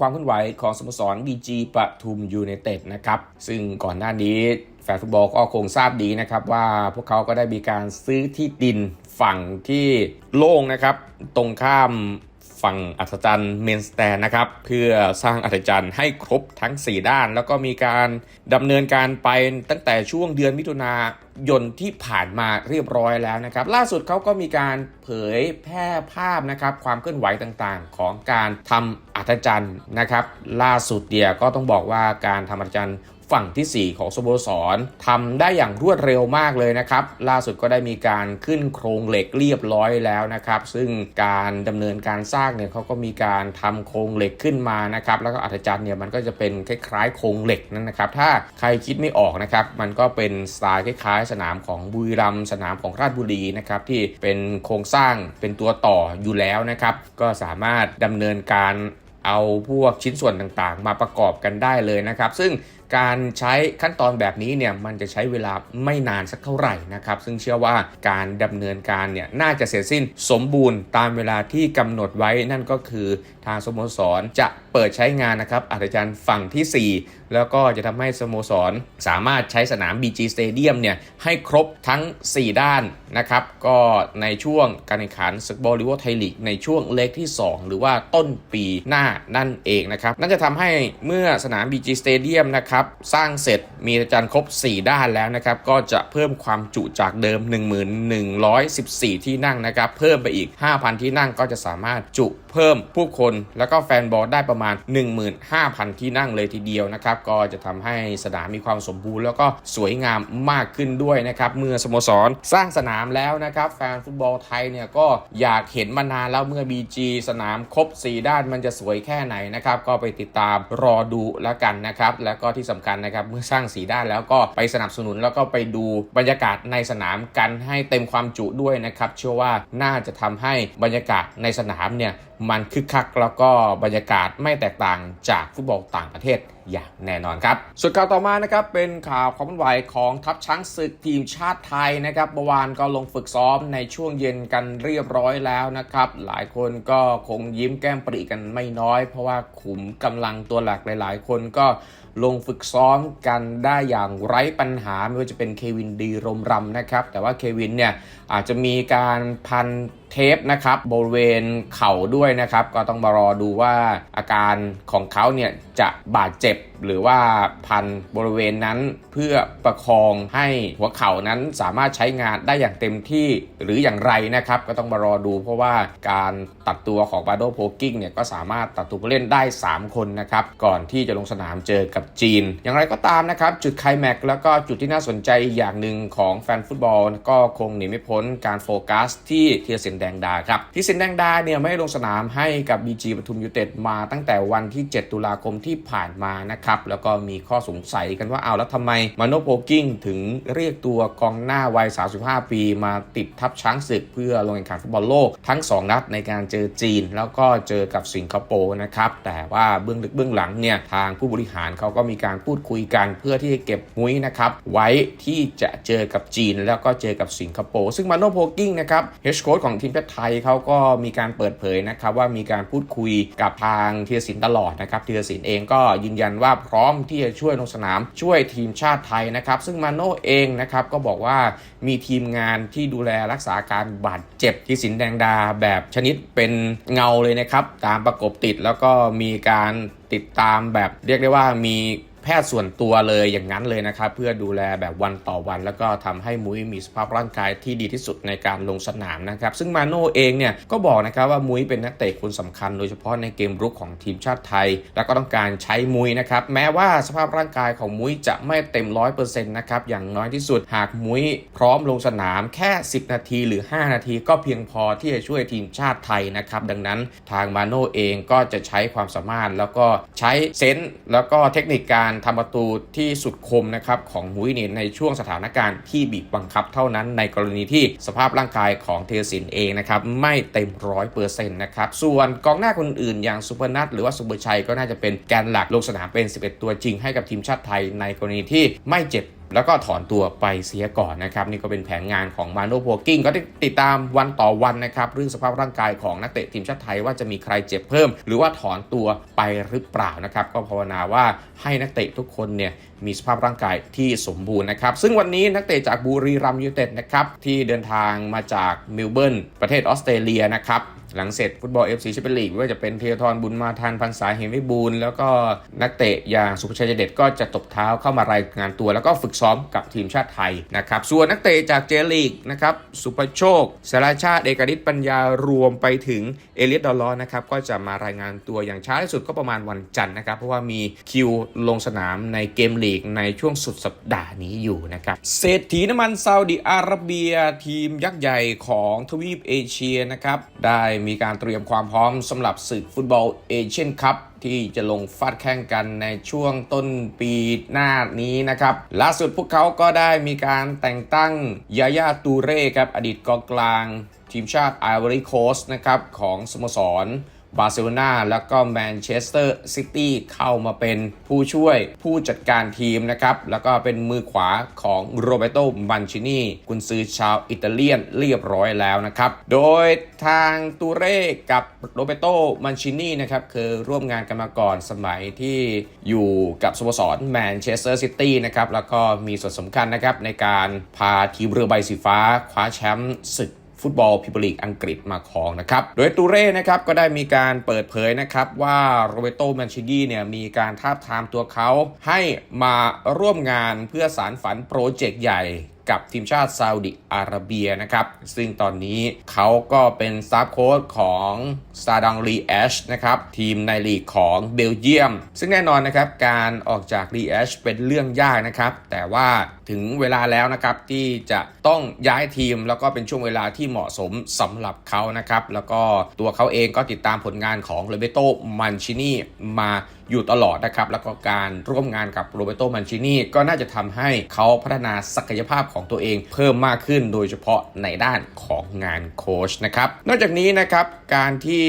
ความเคลื่อนไหวของสโมสรบีจีปทุมยูเนเต็ดนะครับ ซึ่งก่อนหน้านี้แฟนฟุตบอลก็คงทราบดีนะครับ ว่าพวกเขาก็ได้มีการซื้อที่ดินฝั่งที่โล่งนะครับ ตรงข้าม ฝั่งอัศจรรย์เมนสแตนนะครับ เพื่อสร้างอัศจรรย์ให้ครบทั้ง 4 ด้าน แล้วก็มีการดำเนินการไปตั้งแต่ช่วงเดือนมิถุนายนที่ผ่านมาเรียบร้อยแล้วนะครับ ล่าสุดเขาก็มีการเผยแพร่ภาพนะครับ ความเคลื่อนไหวต่างๆ ของการทำอัศจรรย์นะครับ ล่าสุดเดียก็ต้องบอกว่าการทำอัศจรรย์ ฝั่งทีสี่ 4 ของสโมสรทำได้อย่างรวดเร็วมากเลยนะครับ ล่าสุดก็ได้มีการขึ้นโครงเหล็กเรียบร้อยแล้วนะครับ ซึ่งการดำเนินการสร้างเนี่ยเขาก็มีการทำโครงเหล็กขึ้นมานะครับ แล้วก็อัศจรรย์เนี่ยมันก็จะเป็นคล้ายๆโครงเหล็กนั่นนะครับ ถ้าใครคิดไม่ออกนะครับ มันก็เป็นสไตล์คล้ายๆ สนามของบุรีรัมย์สนามของราชบุรีนะครับที่เป็นโครงสร้างเป็นตัวต่ออยู่แล้วนะครับ ก็สามารถดำเนินการเอาพวกชิ้นส่วนต่างๆ มาประกอบกันได้เลยนะครับ ซึ่งการใช้ขั้นตอนแบบนี้เนี่ยมันจะใช้เวลาไม่นานสักเท่าไหร่นะครับ ซึ่งเชื่อว่าการดำเนินการเนี่ยน่าจะเสร็จสิ้นสมบูรณ์ตามเวลาที่กำหนดไว้นั่นก็คือทางสโมสรจะเปิดใช้งานนะครับอาจารย์ฝั่งทีสี่4 แล้วก็จะทำให้สโมสรสามารถใช้สนาม BG Stadium เนี่ยให้ครบทั้ง 4 ด้านนะครับ ก็ในช่วงการแข่งขันสบอลลิเวอร์ไทยลีกในช่วงเล็กที่ 2 หรือว่าต้นปีหน้านั่นเองนะครับนั่นจะทำให้เมื่อสนาม BG Stadium นะครับสร้างเสร็จมีจานครบ 4 ด้านแล้วนะครับ ก็จะเพิ่มความจุจากเดิม 1114 ที่นั่งนะครับ เพิ่มไปอีก 5,000 ที่นั่งก็จะสามารถจุ เพิ่มผู้คน แล้วก็แฟนบอลได้ประมาณ 15,000 ที่นั่งเลยทีเดียวนะครับ ก็จะทำให้สนามมีความสมบูรณ์ แล้วก็สวยงามมากขึ้นด้วยนะครับ เมื่อสโมสรสร้างสนามแล้วนะครับ แฟนฟุตบอลไทยเนี่ยก็อยากเห็นมานานแล้วเมื่อ BG สนามครบ 4 ด้านมันจะสวยแค่ไหนนะครับ ก็ไปติดตามรอดูแล้วกันนะครับ แล้วก็ที่สำคัญนะครับเมื่อสร้างสีด้านแล้วก็ไปสนับสนุนแล้วก็ไปดูบรรยากาศในสนามกันให้เต็มความจุด้วยนะครับ เชื่อว่าน่าจะทำให้บรรยากาศในสนามเนี่ยมันคึกคักแล้วก็บรรยากาศไม่แตกต่างจากฟุตบอลต่างประเทศอย่างแน่นอนครับ ส่วนข่าวต่อมานะครับเป็นข่าวความเคลื่อนไหวของทัพช้างศึกทีมชาติไทยนะครับเมื่อวานก็ลงฝึกซ้อมในช่วงเย็นกันเรียบร้อยแล้วนะครับ หลายคนก็คงยิ้มแก้มปรีกันไม่น้อย เพราะว่าขุมกำลังตัวหลักหลาย ๆ คนก็ลงฝึกซ้อมกันได้อย่างไร้ปัญหาไม่ว่าจะเป็นเควินดีรมรำนะครับ แต่ว่าเควินเนี่ยอาจจะมีการพัน เทปนะครับบริเวณเข่าด้วยนะครับ ก็ต้องมารอดูว่าอาการของเขาเนี่ยจะบาดเจ็บหรือว่าพันบริเวณนั้นเพื่อประคองให้หัวเข่านั้นสามารถใช้งานได้อย่างเต็มที่หรืออย่างไรนะครับ ก็ต้องมารอดูเพราะว่าการตัดตัวของบาโดโพกิ้งเนี่ยก็สามารถตัดตัวผู้เล่นได้ 3 คนนะครับ ก่อนที่จะลงสนามเจอกับจีน อย่างไรก็ตามนะครับ จุดไคลแม็กซ์แล้วก็จุดที่น่าสนใจอีกอย่างหนึ่งของแฟนฟุตบอล ก็คงหนีไม่พ้นการโฟกัสที่เทียสินแดงดาครับที่สินแดงดาเนี่ยไม่ลงสนามให้กับ BG ปทุมยูเต็ดมาตั้งแต่วันที่ 7 ตุลาคมที่ผ่านมานะครับแล้วก็มีข้อสงสัยกันว่าเอาแล้วทำไมมาโนโพกิ้งถึงเรียกตัวกองหน้าวัย 35 ปีมาติดทัพช้างศึกเพื่อลงแข่งขันฟุตบอลโลกทั้ง 2 นัดในการเจอจีน แล้วก็เจอกับสิงคโปร์นะครับแต่ว่าเบื้องลึกเบื้องหลังเนี่ยทางผู้บริหารเขาก็มีการพูดคุยกันเพื่อที่จะเก็บมุ้ยนะครับไว้ที่จะเจอกับจีน แล้วก็เจอกับสิงคโปร์ซึ่งมาโนโพกิ้งนะครับเฮดโค้ชของทีมชาติไทยเขาก็มีการเปิดเผยนะครับว่ามีการพูดคุยกับทางเทียสินตลอดนะครับเทียสินเองก็ยืนยันว่าพร้อมที่จะช่วยลงสนามช่วยทีมชาติไทยนะครับ ซึ่งมาโน่เองนะครับก็บอกว่ามีทีมงานที่ดูแลรักษาการบาดเจ็บที่สินแดงดาแบบชนิดเป็นเงาเลยนะครับ ตามประกบติดแล้วก็มีการติดตามแบบเรียกได้ว่ามี แพทย์ส่วนตัวเลยอย่างนั้นเลยนะครับ เพื่อดูแลแบบวันต่อวัน แล้วก็ทำให้มุ้ยมีสภาพร่างกายที่ดีที่สุดในการลงสนามนะครับ ซึ่งมาโน่เองเนี่ยก็บอกนะครับว่ามุ้ยเป็นนักเตะคนสำคัญ โดยเฉพาะในเกมรุกของทีมชาติไทย แล้วก็ต้องการใช้มุ้ยนะครับ แม้ว่าสภาพร่างกายของมุ้ยจะไม่เต็มร้อยเปอร์เซ็นต์นะครับอย่างน้อยที่สุดหากมุ้ยพร้อมลงสนามแค่ 10 นาทีหรือ 5 นาทีก็เพียงพอที่จะช่วยทีมชาติไทยนะครับดังนั้นทางมาโน่เองก็จะใช้ความสามารถแล้วก็ใช้เซนส์แล้วก็เทคนิคการทำประตูที่สุดคมนะครับของมุ้ยเนี่ยในช่วงสถานการณ์ที่บีบบังคับเท่านั้นในกรณีที่สภาพร่างกายของเทสินเองนะครับไม่เต็มร้อยเปอร์เซ็นต์นะครับส่วนกองหน้าคนอื่นอย่างสุพนัทหรือว่าสุเบชัยก็น่าจะเป็นแกนหลักลงสนามเป็น 11 ตัวจริงให้กับทีมชาติไทยในกรณีที่ไม่เจ็บ แล้วก็ถอนตัวไปเสียก่อนนะครับ นี่ก็เป็นแผนงานของมาโนโพกิ้งก็ติดตามวันต่อวันนะครับ เรื่องสภาพร่างกายของนักเตะทีมชาติไทยว่าจะมีใครเจ็บเพิ่ม หรือว่าถอนตัวไปหรือเปล่านะครับ ก็ภาวนาว่าให้นักเตะทุกคนเนี่ยมีสภาพร่างกายที่สมบูรณ์นะครับ ซึ่งวันนี้นักเตะจากบุรีรัมย์ยูไนเต็ดนะครับที่เดินทางมาจากเมลเบิร์นประเทศออสเตรเลียนะครับ หลังเสร็จฟุตบอล FC แชมเปี้ยนลีกไม่ว่าจะเป็นเทียทรบุญมาทันพันษาเหมวิบูลแล้วก็นักเตะอย่างสุภชัยเดชก็จะตบเท้าเข้ามารายงานตัว แล้วก็ฝึกซ้อมกับทีมชาติไทยนะครับส่วนนักเตะจากเจลีกนะครับสุภโชคสาราชาติเอกฤทธิ์ปัญญารวมไปถึงเอเลียดดอลลอนะครับก็จะมารายงานตัวอย่างช้าที่สุดก็ประมาณวันจันทร์นะครับเพราะว่ามีคิวลงสนามในเกมลีกในช่วงสุดสัปดาห์นี้อยู่นะครับเศรษฐีน้ำมันซาอุดิอาระเบียทีมยักษ์ใหญ่ของทวีปเอเชียนะครับได้มีการเตรียมความพร้อมสำหรับศึกฟุตบอลเอเชียนคัพที่จะลงฟาดแข่งกันในช่วงต้นปีหน้านี้นะครับ ล่าสุดพวกเขาก็ได้มีการแต่งตั้งยาย่าตูเร่ครับอดีตกองกลาง ทีมชาติไอวอรีโคสนะครับของสโมสร บาร์เซโลนาแล้วก็แมนเชสเตอร์ซิตี้เข้ามาเป็นผู้ช่วยผู้จัดการทีมนะครับ แล้วก็เป็นมือขวาของโรเบโตมันชินีกุนซือชาวอิตาเลียนเรียบร้อยแล้วนะครับ โดยทางตูเร่กับโรเบโตมันชินีนะครับเคยร่วมงานกันมาก่อนสมัยที่อยู่กับสโมสรแมนเชสเตอร์ซิตี้นะครับ แล้วก็มีส่วนสำคัญนะครับในการพาทีมเรือใบสีฟ้าคว้าแชมป์ศึก ฟุตบอลพิบลีกอังกฤษมาครองนะครับ โดยตูเร่นะครับก็ได้มีการเปิดเผยนะครับว่าโรเบโตแมนชิกีเนี่ยมีการทาบทามตัวเขาให้มาร่วมงานเพื่อสารฝันโปรเจกต์ใหญ่ กับทีมชาติซาอุดิอาระเบียนะครับ ซึ่งตอนนี้เขาก็เป็นสตาฟโค้ชของซาดังรีแอชนะครับ ทีมในลีกของเบลเยียม ซึ่งแน่นอนนะครับ การออกจากรีแอชเป็นเรื่องยากนะครับ แต่ว่าถึงเวลาแล้วนะครับที่จะต้องย้ายทีมแล้วก็เป็นช่วงเวลาที่เหมาะสมสำหรับเขานะครับ แล้วก็ตัวเขาเองก็ติดตามผลงานของโรเบโตมันชินีมาอยู่ตลอดนะครับ แล้วก็การร่วมงานกับโรเบโตมันชินีก็น่าจะทำให้เขาพัฒนาศักยภาพของตัวเองเพิ่มมากขึ้น โดยเฉพาะในด้านของงานโค้ชนะครับ นอกจากนี้นะครับการที่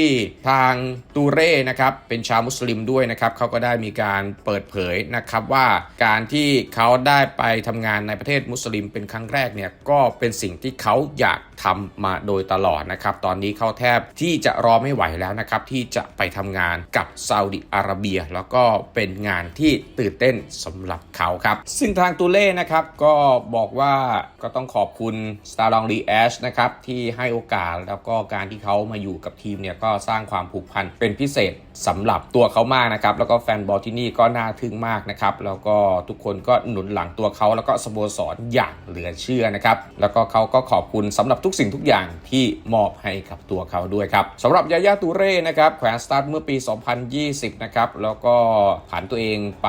ทางตูเร่นะครับเป็นชาวมุสลิมด้วยนะครับเขาก็ได้มีการเปิดเผยนะครับว่าการที่เขาได้ไปทำงานในประเทศมุสลิมเป็นครั้งแรกเนี่ยก็เป็นสิ่งที่เขาอยากทำมาโดยตลอดนะครับ ตอนนี้เขาแทบที่จะรอไม่ไหวแล้วนะครับที่จะไปทำงานกับซาอุดิอาระเบียแล้วก็เป็นงานที่ตื่นเต้นสำหรับเขาครับ ซึ่งทางตูเล่นะครับก็บอกว่าก็ต้องขอบคุณ s t a r l o n g r e a s h นะครับที่ให้โอกาสแล้วก็การที่เขามาอยู่กับทีมเนี่ยก็สร้างความผูกพันเป็นพิเศษ สำหรับตัวเขามากนะครับ แล้วก็แฟนบอลที่นี่ก็น่าทึ่งมากนะครับ แล้วก็ทุกคนก็หนุนหลังตัวเขาแล้วก็สโมสรอย่างเหลือเชื่อนะครับ แล้วก็เขาก็ขอบคุณสำหรับทุกสิ่งทุกอย่างที่มอบให้กับตัวเขาด้วยครับสำหรับยายาตูเร่นะครับแขวนสตาร์ทเมื่อปี 2020 นะครับ แล้วก็ผ่านตัวเองไป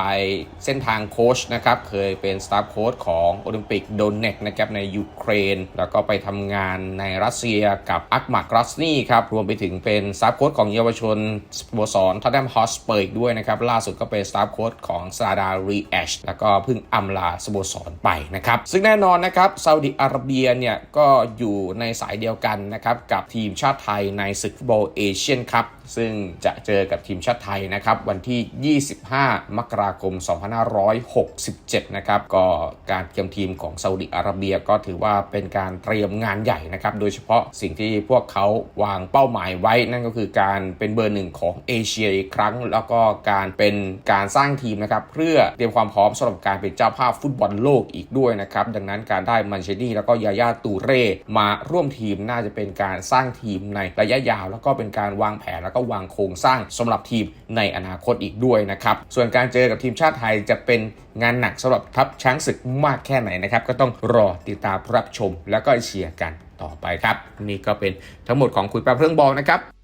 เส้นทางโค้ชนะครับ เคยเป็นสตาฟโค้ชของโอลิมปิกโดนเน็กนะครับในยูเครน แล้วก็ไปทำงานในรัสเซียกับอักมากรัสนีครับ รวมไปถึงเป็นสตาฟโค้ชของเยาวชนสโมสรทัตแนมฮอสเปอร์อีกด้วยนะครับ ล่าสุดก็เป็นสตาฟโค้ชของซาดารีแอชแล้วก็เพิ่งอำลาสโมสรไปนะครับ ซึ่งแน่นอนนะครับซาอุดิอาระเบียเนี่ยก็อยู่ในสายเดียวกันนะครับกับทีมชาติไทยในศึกฟุตบอลเอเชียนคัพ ซึ่งจะเจอกับทีมชาติไทยนะครับ วันที่ 25 มกราคม 2567 นะครับก็การเตรียมทีมของซาอุดิอาระเบียก็ถือว่าเป็นการเตรียมงานใหญ่นะครับ โดยเฉพาะสิ่งที่พวกเขาวางเป้าหมายไว้นั่นก็คือการเป็นเบอร์หนึ่งของเอเชียอีกครั้ง แล้วก็การเป็นการสร้างทีมนะครับ เพื่อเตรียมความพร้อมสำหรับการเป็นเจ้าภาพฟุตบอลโลกอีกด้วยนะครับ ดังนั้นการได้มันเชนี่แล้วก็ยาย่าตูเร่มาร่วมทีมน่าจะเป็นการสร้างทีมในระยะยาว แล้วก็เป็นการวางแผนแล้วก็วางโครงสร้างสำหรับทีมในอนาคตอีกด้วยนะครับ ส่วนการเจอกับทีมชาติไทยจะเป็นงานหนักสำหรับทัพช้างศึกมากแค่ไหนนะครับ ก็ต้องรอติดตามรับชมแล้วก็เชียร์กันต่อไปครับ นี่ก็เป็นทั้งหมดของคุยแป๊บเรื่องบอลนะครับ